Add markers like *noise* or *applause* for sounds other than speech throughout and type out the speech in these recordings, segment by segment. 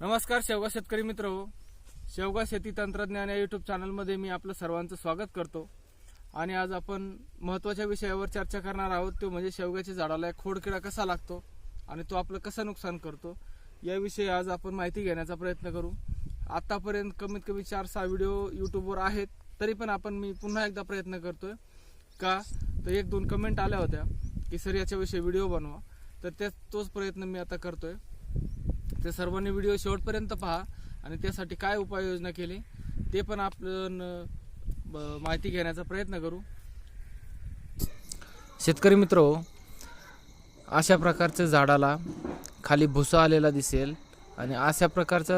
नमस्कार शेवगा शेतकरी मित्र हो. शेवगा शेती तंत्रज्ञान या युट्यूब चॅनलमध्ये मी आपलं सर्वांचं स्वागत करतो. आणि आज आपण महत्त्वाच्या विषयावर चर्चा करणार आहोत. तो म्हणजे शेवग्याच्या झाडाला एक खोडकिडा कसा लागतो आणि तो आपलं कसं नुकसान करतो याविषयी आज आपण माहिती घेण्याचा प्रयत्न करू. आत्तापर्यंत कमीत कमी चार सहा व्हिडिओ यूट्यूबवर आहेत तरी पण आपण मी पुन्हा एकदा प्रयत्न करतोय. का? तर एक दोन कमेंट आल्या होत्या की सर याच्याविषयी व्हिडिओ बनवा. तर त्या तोच प्रयत्न मी आता करतोय. ते सर्वांनी व्हिडिओ शेवटपर्यंत पहा आणि त्यासाठी काय उपाययोजना केली ते पण आपण ब- माहिती घेण्याचा प्रयत्न करू. शेतकरी मित्र अशा प्रकारच्या झाडाला खाली भुसा आलेला दिसेल आणि अशा प्रकारचा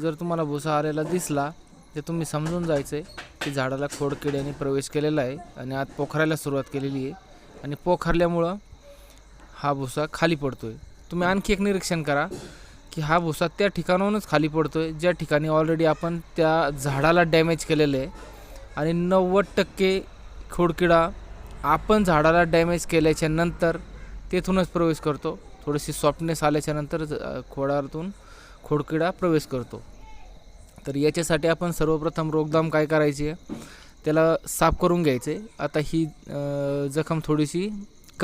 जर तुम्हाला भुसा आलेला दिसला तर तुम्ही समजून जायचं आहे की झाडाला खोडकिड्याने प्रवेश केलेला आहे आणि आत पोखरायला सुरुवात केलेली आहे आणि पोखरल्यामुळं हा भुसा खाली पडतो आहे तुम्ही आणखी एक निरीक्षण करा. की हा भुसा त्या ठिकाणाहूनच खाली पडतो आहे ज्या ठिकाणी ऑलरेडी आपण त्या झाडाला डॅमेज केलेलं आहे. आणि नव्वद टक्के खोडकिडा आपण झाडाला डॅमेज केल्याच्यानंतर तेथूनच प्रवेश करतो. थोडीशी सॉफ्टनेस आल्याच्यानंतर खोडातून खोडकिडा प्रवेश करतो. तर याच्यासाठी आपण सर्वप्रथम रोगदाम काय करायची आहे? त्याला साफ करून घ्यायचे. आता ही जखम थोडीशी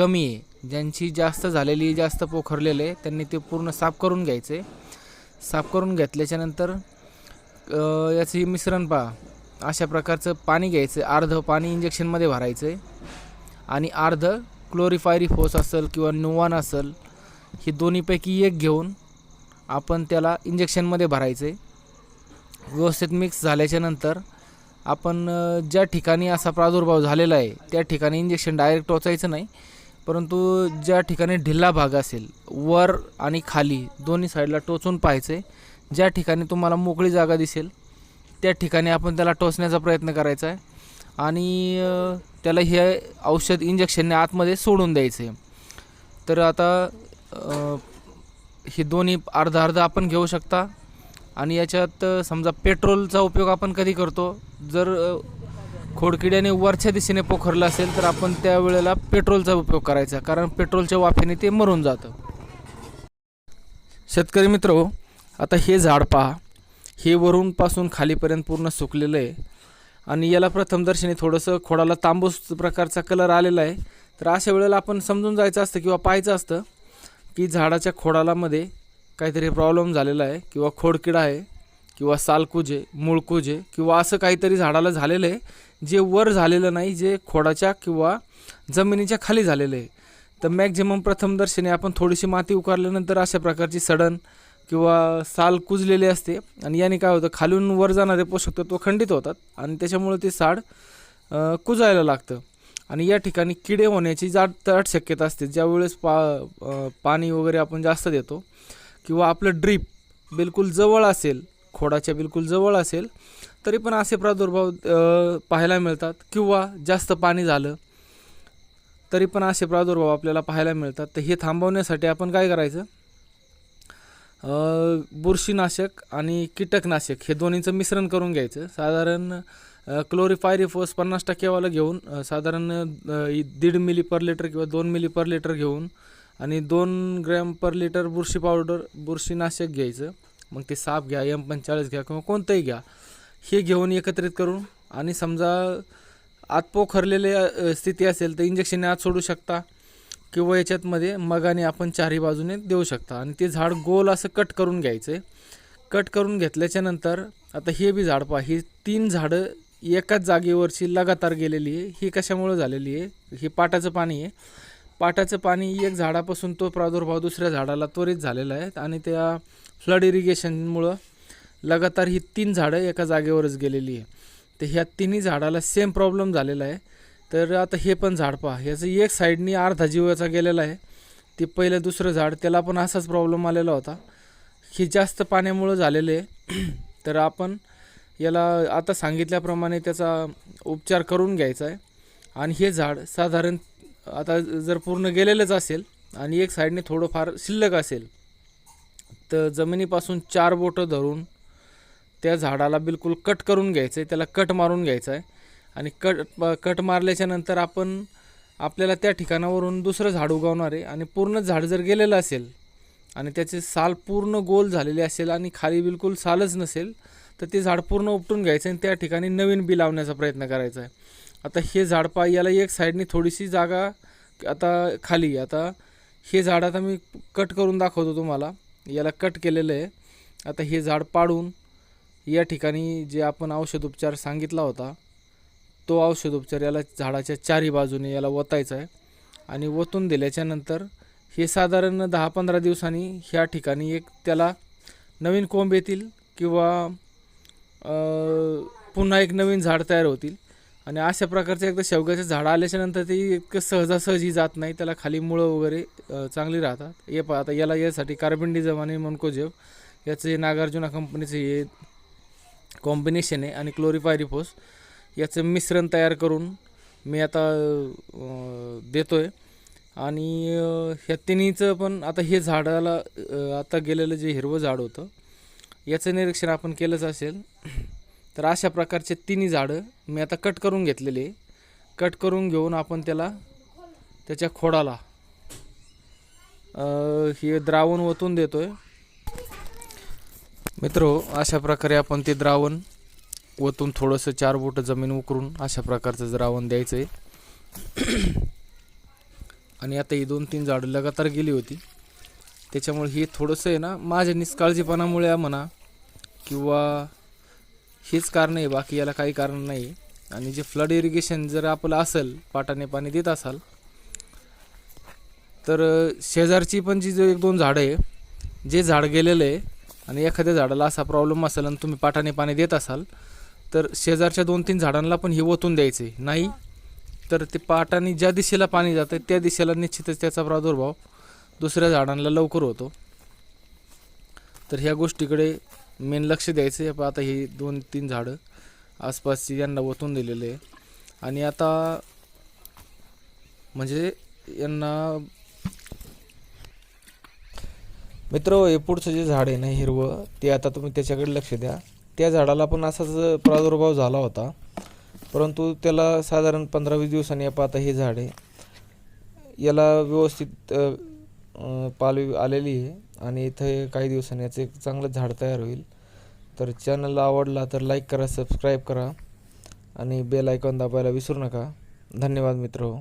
कमी आहे. ज्यांची जास्त झालेली जास्त पोखरलेलं आहे त्यांनी ते पूर्ण साफ करून घ्यायचे. साफ करून घेतल्याच्यानंतर याचं मिश्रण पहा. अशा प्रकारचं पाणी घ्यायचं. अर्ध पाणी इंजेक्शनमध्ये भरायचं आहे. आणि अर्ध क्लोरीफायरी फोस असेल किंवा नुवान असेल हे दोन्हीपैकी एक घेऊन आपण त्याला इंजेक्शनमध्ये भरायचं आहे. व्यवस्थित मिक्स झाल्याच्यानंतर आपण ज्या ठिकाणी असा प्रादुर्भाव झालेला आहे त्या ठिकाणी इंजेक्शन डायरेक्ट टोचायचं नाही. परंतु ज्या ठिकाणी ढिल्ला भाग असेल वर आणि खाली दोन्ही साईडला टोचून पाहायचे ज्या ठिकाणी तुम्हाला मोकळी जागा दिसेल त्या ठिकाणी आपण त्याला टोचण्याचा प्रयत्न करायचा आहे आणि त्याला हे औषध इंजेक्शनने आतमध्ये सोडून द्यायचं आहे तर आता हे दोन्ही अर्धा अर्धा आपण घेऊ शकता. आणि याच्यात समजा पेट्रोलचा उपयोग आपण कधी करतो? जर खोडकिड्याने वरच्या दिशेने पोखरलं असेल तर आपण त्यावेळेला पेट्रोलचा उपयोग करायचा कारण पेट्रोलच्या वाफेने ते मरून जातं. शेतकरी मित्र आता हे झाड पहा. हे वरूनपासून खालीपर्यंत पूर्ण सुकलेलं आहे. आणि याला प्रथमदर्शनी थोडंसं खोडाला तांबूस प्रकारचा कलर आलेला आहे. तर अशा वेळेला आपण समजून जायचं असतं किंवा पाहायचं असतं की झाडाच्या खोडालामध्ये काहीतरी प्रॉब्लेम झालेला आहे किंवा खोडकिडा आहे. किंवा सालकुजे मुळकुजे किंवा असं काहीतरी झाडाला झालेलं आहे जे वर झालेलं नाही जे खोडाच्या किंवा जमिनीच्या खाली झालेलं आहे. तर मॅक्झिमम प्रथमदर्शनी आपण थोडीशी माती उकारल्यानंतर अशा प्रकारची सडन किंवा साल कुजलेली असते. आणि याने काय होतं खालून वर जाणारे पोषक तत्व खंडित होतात आणि त्याच्यामुळे ते साड कुजायला लागतं. आणि या ठिकाणी किडे होण्याची जाट दाट शक्यता असते. ज्यावेळेस पा पाणी वगैरे आपण जास्त देतो किंवा आपलं ड्रीप बिलकुल जवळ असेल खोडाच्या बिलकुल जवळ असेल तरी पण असे प्रादुर्भाव पाहायला मिळतात. किंवा जास्त पाणी झालं तरी पण असे प्रादुर्भाव आपल्याला पाहायला मिळतात. तर हे थांबवण्यासाठी आपण काय करायचं? बुरशीनाशक आणि कीटकनाशक हे दोन्हीचं मिश्रण करून घ्यायचं. साधारण क्लोरीफायरिफोस पन्नास टक्केवालं घेऊन साधारण दीड मिली पर लिटर किंवा दोन मिली पर लिटर घेऊन आणि दोन ग्रॅम पर लिटर बुरशी पावडर बुरशीनाशक घ्यायचं. मग ते साप घ्या एम पंचेचाळीस घ्या किंवा कोणतंही घ्या. हे घेऊन एकत्रित करून आणि समजा आत पोखरलेले स्थिती असेल तर इंजेक्शनने आत सोडू शकता किंवा याच्यातमध्ये मगाने आपण चारही बाजूने देऊ शकता. आणि ते झाड गोल असं कट करून घ्यायचं. आहे कट करून घेतल्याच्या नंतर आता हे बी झाड पहा ही तीन झाडं एकाच जागेवरची लगातार गेलेली आहे. ही कशामुळे झालेली आहे? हे पाटाचं पाणी आहे. पाटाचं पाणी एक झाडापासून तो प्रादुर्भाव दुसऱ्या झाडाला त्वरित झालेला आहे आणि त्या फ्लड इरिगेशनमुळं लगातार ही तीन झाडं एका जागेवरच गेलेली आहे. तर ह्या तिन्ही झाडाला सेम प्रॉब्लेम झालेला आहे. तर आता हे पण झाड पहा. ह्याचं एक साईडनी अर्धा जीवाचा गेलेला आहे. ते पहिलं दुसरं झाड त्याला पण असाच प्रॉब्लेम आलेला होता. हे जास्त पाण्यामुळं झालेलं आहे. *clears throat* तर आपण याला आता सांगितल्याप्रमाणे त्याचा उपचार करून घ्यायचा आहे. आणि हे झाड साधारण आता जर पूर्ण गेलेलंच असेल आणि एक साईडने थोडंफार शिल्लक असेल तर जमिनीपासून चार बोटं धरून त्या झाडाला बिलकुल कट करून घ्यायचं आहे त्याला कट मारून घ्यायचं आहे आणि कट कट मारल्याच्या नंतर आपण आपल्याला त्या ठिकाणावरून दुसरं झाड उगवणार आहे. आणि पूर्ण झाड जर गेलेलं असेल आणि त्याचे साल पूर्ण गोल झालेले असेल आणि खाली बिलकुल सालच नसेल तर ते झाड पूर्ण उपटून घ्यायचं आणि त्या ठिकाणी नवीन बी लावण्याचा प्रयत्न करायचा आहे आता हे झाड पा याला एक साईडनी थोडीशी जागा आता खाली आता हे झाड आता मी कट करून दाखवतो तुम्हाला. याला कट केलेलं आहे. आता हे झाड पाडून या ठिकाणी जे आपण औषधोपचार सांगितला होता तो औषधोपचार याला झाडाच्या चारी बाजूने याला ओतायचा आहे. आणि ओतून दिल्याच्यानंतर हे साधारण दहा पंधरा दिवसांनी ह्या ठिकाणी एक त्याला नवीन कोंब येतील किंवा पुन्हा एक नवीन झाड तयार होतील. आणि अशा प्रकारचे एकदा शेवग्याचे झाडं आल्याच्यानंतर ते इतकं सहजासहजी जात नाही त्याला खाली मुळं वगैरे चांगली राहतात. हे पा आता याला यासाठी कार्बनडिझम आणि मनकोजेब याचं हे नागार्जुना कंपनीचं हे कॉम्बिनेशन आहे आणि क्लोरीफायरिफोस याचं मिश्रण तयार करून मी आता देतो आहे आणि ह्या तिन्हीचं पण आता हे झाडाला आता गेलेलं जे हिरवं झाड होतं याचं निरीक्षण आपण केलंच असेल. तर अशा प्रकारचे तिन्ही झाडं मी आता कट करून घेतलेले. कट करून घेऊन आपण त्याला त्याच्या खोडाला हे द्रावण ओतून आहे मित्र अशा प्रकारे आपण ते द्रावण ओतून थोडंसं चार बोट जमीन उकरून अशा प्रकारचं द्रावण द्यायचं आहे आणि आता ही दोन तीन झाडं लगातार गेली होती. त्याच्यामुळे हे थोडंसं आहे ना माझ्या निष्काळजीपणामुळे म्हणा किंवा हेच कारण आहे बाकी याला काही कारण नाही. आणि जे फ्लड इरिगेशन जर आपलं असेल पाटाने पाणी देत असाल तर शेजारची पण जी जो एक दोन झाडं आहे जे झाड गेलेलं आहे आणि एखाद्या झाडाला असा प्रॉब्लेम असेल आणि तुम्ही पाटाने पाणी देत असाल तर शेजारच्या दोन तीन झाडांना पण हे ओतून द्यायचे नाही तर ते पाटाने ज्या दिशेला पाणी जातं त्या दिशेला निश्चितच त्याचा प्रादुर्भाव दुसऱ्या झाडांना लवकर होतो. तर ह्या गोष्टीकडे मेन लक्ष द्यायचं आहे. आता ही दोन तीन झाडं आसपासची यांना ओतून दिलेले आहे. आणि आता म्हणजे यांना मित्र हे पुढचं जे झाड आहे ना हिरवं ते आता तुम्ही त्याच्याकडे लक्ष द्या. त्या झाडाला पण असाच प्रादुर्भाव झाला होता. परंतु त्याला साधारण पंधरा वीस दिवसांनी आपण आता हे झाड आहे. याला व्यवस्थित पालवी आलेली आहे आणि इथं काही दिवसांनी याचं एक चांगलं झाड तयार होईल. तर चॅनल आवडला तर लाईक करा सबस्क्राईब करा आणि बेल आयकॉन दाबायला विसरू नका. धन्यवाद मित्र हो.